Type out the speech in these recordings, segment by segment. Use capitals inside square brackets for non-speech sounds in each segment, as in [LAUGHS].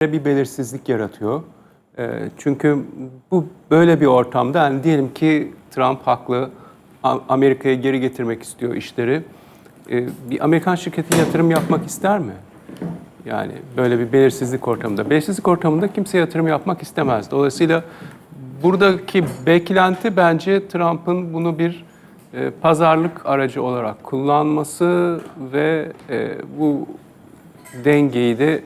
bir belirsizlik yaratıyor. Ee, Çünkü bu böyle bir ortamda yani diyelim ki Trump haklı, Amerika'ya geri getirmek istiyor işleri. Ee, Bir Amerikan şirketi yatırım yapmak ister mi? Yani böyle bir belirsizlik ortamında. Belirsizlik ortamında kimse yatırım yapmak istemez. Dolayısıyla buradaki beklenti bence Trump'ın bunu bir e, pazarlık aracı olarak kullanması ve e, bu dengeyi de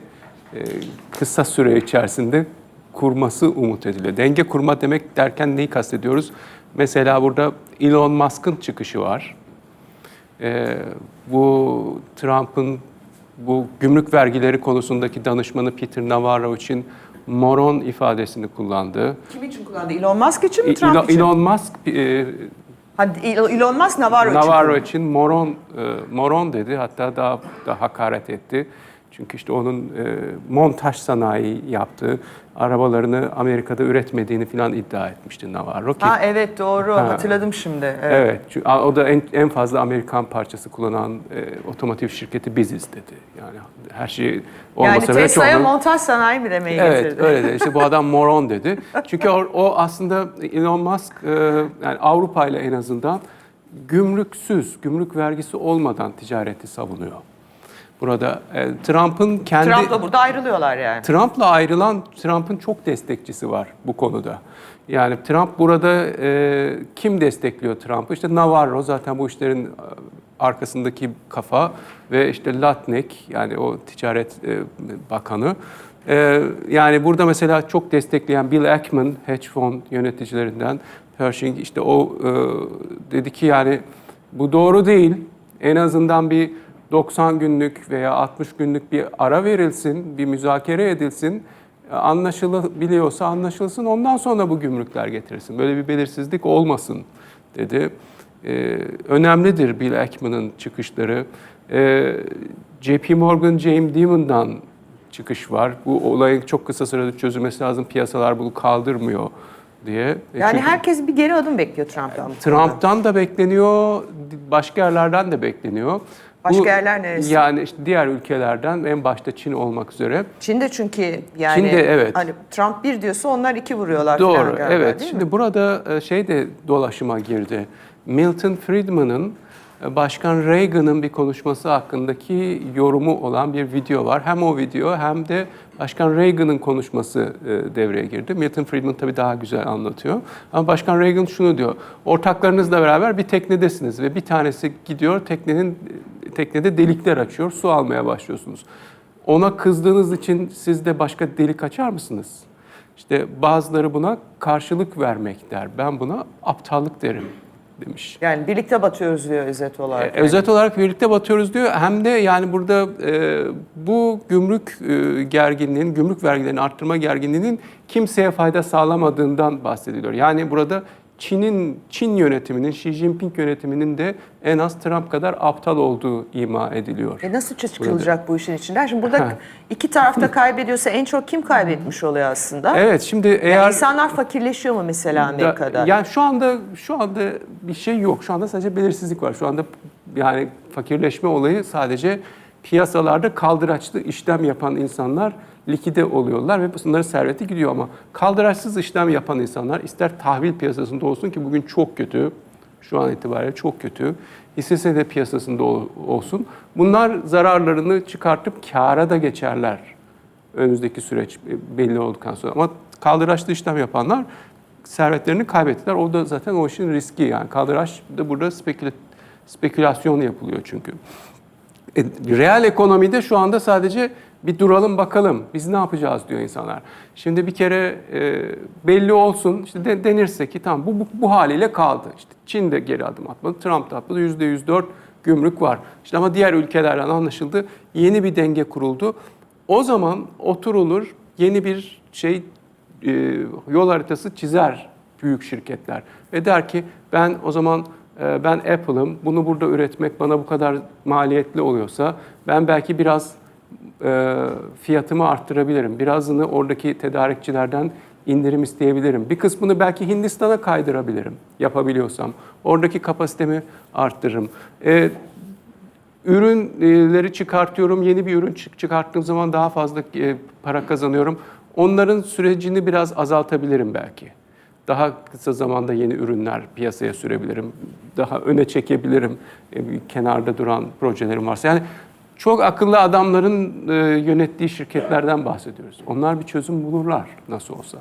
kısa süre içerisinde kurması umut ediliyor. Denge kurma demek derken neyi kastediyoruz? Mesela burada Elon Musk'ın çıkışı var. E, bu Trump'ın bu gümrük vergileri konusundaki danışmanı Peter Navarro için moron ifadesini kullandı. Kim için kullandı? Elon Musk için mi E, Trump Elon, için? Elon Musk e, Ha, Elon Musk Navarro, için Navarro için moron e, moron dedi. Hatta daha da hakaret etti. Çünkü işte onun e, montaj sanayi yaptığı, arabalarını Amerika'da üretmediğini falan iddia etmişti Navarro ki. Ha evet doğru Ha. hatırladım şimdi. Evet. Evet, o da en, en fazla Amerikan parçası kullanan e, otomotiv şirketi biziz dedi. Yani her şey Yani olmasa bile Tesla'ya çoğunun- montaj sanayi mi demeyi Evet getirdi? öyle de işte bu [LAUGHS] adam moron dedi. Çünkü o, o aslında Elon Musk e, yani Avrupa ile en azından gümrüksüz, gümrük vergisi olmadan ticareti savunuyor. Burada e, Trump'ın kendi Trump'la burada ayrılıyorlar yani. Trump'la ayrılan Trump'ın çok destekçisi var bu konuda. Yani Trump burada e, kim destekliyor Trump'ı? İşte Navarro zaten bu işlerin e, arkasındaki kafa ve işte Latnik yani o ticaret e, bakanı. E, yani burada mesela çok destekleyen Bill Ackman hedge fund yöneticilerinden Pershing işte o e, dedi ki yani bu doğru değil. En azından bir 90 günlük veya 60 günlük bir ara verilsin, bir müzakere edilsin. E, Anlaşılabiliyorsa anlaşılsın, ondan sonra bu gümrükler getirilsin. Böyle bir belirsizlik olmasın dedi. E, önemlidir Bill Ackman'ın çıkışları. E, JP Morgan, James Dimon'dan çıkış var. Bu olayın çok kısa sürede çözülmesi lazım. Piyasalar bunu kaldırmıyor diye. E, Yani çünkü- herkes bir geri adım bekliyor Trump'tan. Trump'tan da bekleniyor, başka yerlerden de bekleniyor. Başka yerler neresi? Yani işte diğer ülkelerden en başta Çin olmak üzere. Çin'de çünkü yani Çin'de, evet. hani Trump bir diyorsa onlar iki vuruyorlar falan Doğru, galiba, evet. Şimdi mi? burada e, şey de dolaşıma girdi. Milton Friedman'ın e, Başkan Reagan'ın bir konuşması hakkındaki yorumu olan bir video var. Hem o video hem de Başkan Reagan'ın konuşması e, devreye girdi. Milton Friedman tabii daha güzel anlatıyor. Ama Başkan Reagan şunu diyor. Ortaklarınızla beraber bir teknedesiniz ve bir tanesi gidiyor teknenin teknede delikler açıyor, su almaya başlıyorsunuz. Ona kızdığınız için siz de başka delik açar mısınız? İşte bazıları buna karşılık vermek der. Ben buna aptallık derim demiş. Yani birlikte batıyoruz diyor özet olarak. E, Özet olarak birlikte batıyoruz diyor. Hem de yani burada e, bu gümrük e, gerginliğinin, gümrük vergilerini arttırma gerginliğinin kimseye fayda sağlamadığından bahsediliyor. Yani burada Çin'in Çin yönetiminin, Xi Jinping yönetiminin de en az Trump kadar aptal olduğu ima ediliyor. E nasıl çıkılacak bu işin içinden? Şimdi burada iki tarafta kaybediyorsa en çok kim kaybetmiş oluyor aslında? Evet, şimdi Yani eğer insanlar fakirleşiyor mu mesela Amerika'da? Da- yani şu anda şu anda bir şey yok. Şu anda sadece belirsizlik var. Şu anda yani fakirleşme olayı sadece piyasalarda kaldıraçlı işlem yapan insanlar likide oluyorlar ve bunların serveti gidiyor ama kaldıraçsız işlem yapan insanlar ister tahvil piyasasında olsun ki bugün çok kötü. Şu an itibariyle çok kötü. Hisse senedi piyasasında ol- olsun. Bunlar zararlarını çıkartıp kâra da geçerler önümüzdeki süreç belli olduktan sonra. Ama kaldıraçlı işlem yapanlar servetlerini kaybettiler. O da zaten o işin riski yani. Kaldıraç da burada speküla- spekülasyon yapılıyor çünkü. E, reel ekonomide şu anda sadece bir duralım bakalım biz ne yapacağız diyor insanlar. Şimdi bir kere e, belli olsun işte de, denirse ki tamam bu, bu, bu haliyle kaldı. İşte Çin de geri adım atmadı, Trump da atmadı. Yüzde yüz dört gümrük var. İşte ama diğer ülkelerden anlaşıldı. Yeni bir denge kuruldu. O zaman oturulur yeni bir şey e, yol haritası çizer büyük şirketler ve der ki ben o zaman ben Apple'ım bunu burada üretmek bana bu kadar maliyetli oluyorsa ben belki biraz e, fiyatımı arttırabilirim. Birazını oradaki tedarikçilerden indirim isteyebilirim. Bir kısmını belki Hindistan'a kaydırabilirim yapabiliyorsam. Oradaki kapasitemi arttırırım. E, ürünleri çıkartıyorum. Yeni bir ürün çık- çıkarttığım zaman daha fazla e, para kazanıyorum. Onların sürecini biraz azaltabilirim belki. Daha kısa zamanda yeni ürünler piyasaya sürebilirim. Daha öne çekebilirim e, kenarda duran projelerim varsa. Yani çok akıllı adamların e, yönettiği şirketlerden bahsediyoruz. Onlar bir çözüm bulurlar nasıl olsa.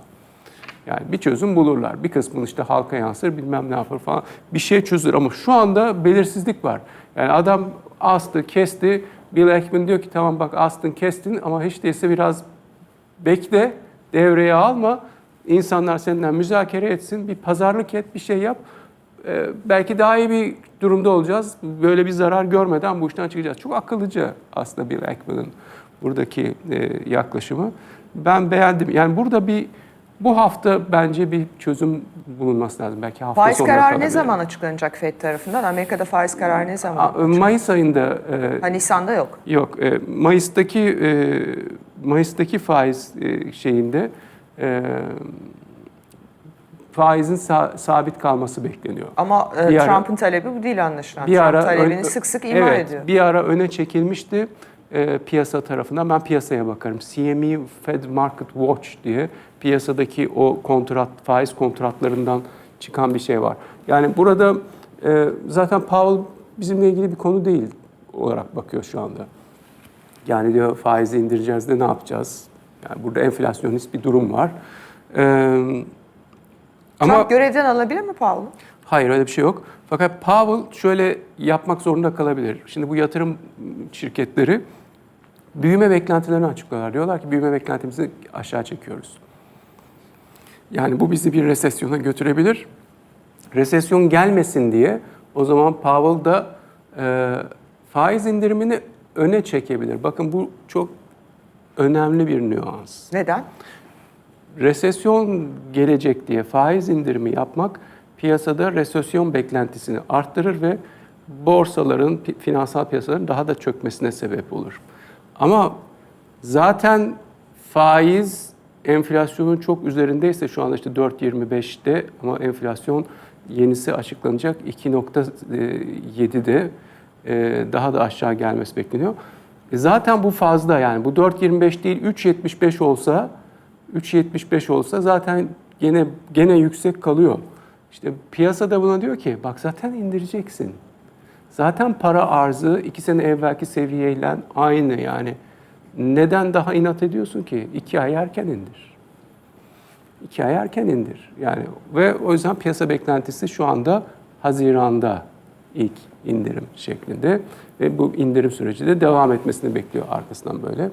Yani bir çözüm bulurlar. Bir kısmını işte halka yansır, bilmem ne yapar falan. Bir şey çözülür ama şu anda belirsizlik var. Yani adam astı, kesti. Bill Ackman diyor ki tamam bak astın, kestin ama hiç değilse biraz bekle, devreye alma. İnsanlar senden müzakere etsin, bir pazarlık et, bir şey yap. Ee, belki daha iyi bir durumda olacağız. Böyle bir zarar görmeden bu işten çıkacağız. Çok akıllıca aslında Bill Ackman'ın buradaki e, yaklaşımı. Ben beğendim. Yani burada bir bu hafta bence bir çözüm bulunması lazım. Belki hafta Faiz kararı ne zaman açıklanacak FED tarafından? Amerika'da faiz kararı ne zaman? A- Mayıs ayında e, Ha, Nisan'da yok. Yok, e, Mayıs'taki e, Mayıs'taki faiz e, şeyinde e, faizin sa- sabit kalması bekleniyor. Ama e, Bir ara- Trump'ın talebi bu değil anlaşılan. Bir Trump ara talebini ön- sık sık ima evet, ediyor. Bir ara öne çekilmişti e, piyasa tarafından. Ben piyasaya bakarım. CME Fed Market Watch diye piyasadaki o kontrat faiz kontratlarından çıkan bir şey var. Yani burada e, zaten Powell bizimle ilgili bir konu değil olarak bakıyor şu anda. Yani diyor faizi indireceğiz de ne yapacağız? Yani burada enflasyonist bir durum var. Ee, ama Trump görevden alabilir mi Powell'ı? Hayır öyle bir şey yok. Fakat Powell şöyle yapmak zorunda kalabilir. Şimdi bu yatırım şirketleri büyüme beklentilerini açıklıyorlar. Diyorlar ki büyüme beklentimizi aşağı çekiyoruz. Yani bu bizi bir resesyona götürebilir. Resesyon gelmesin diye o zaman Powell da e, faiz indirimini öne çekebilir. Bakın bu çok önemli bir nüans Neden? resesyon gelecek diye faiz indirimi yapmak piyasada resesyon beklentisini arttırır ve borsaların, finansal piyasaların daha da çökmesine sebep olur. Ama zaten faiz enflasyonun çok üzerindeyse şu anda işte 4.25'te ama enflasyon yenisi açıklanacak 2.7'de e, daha da aşağı gelmesi bekleniyor. E Zaten bu fazla yani bu 4.25 değil 3.75 olsa 3.75 olsa zaten gene gene yüksek kalıyor. İşte piyasada buna diyor ki bak zaten indireceksin. Zaten para arzı iki sene evvelki seviyeyle aynı yani. Neden daha inat ediyorsun ki? İki ay erken indir. İki ay erken indir. Yani ve o yüzden piyasa beklentisi şu anda Haziran'da ilk indirim şeklinde ve bu indirim süreci de devam etmesini bekliyor arkasından böyle.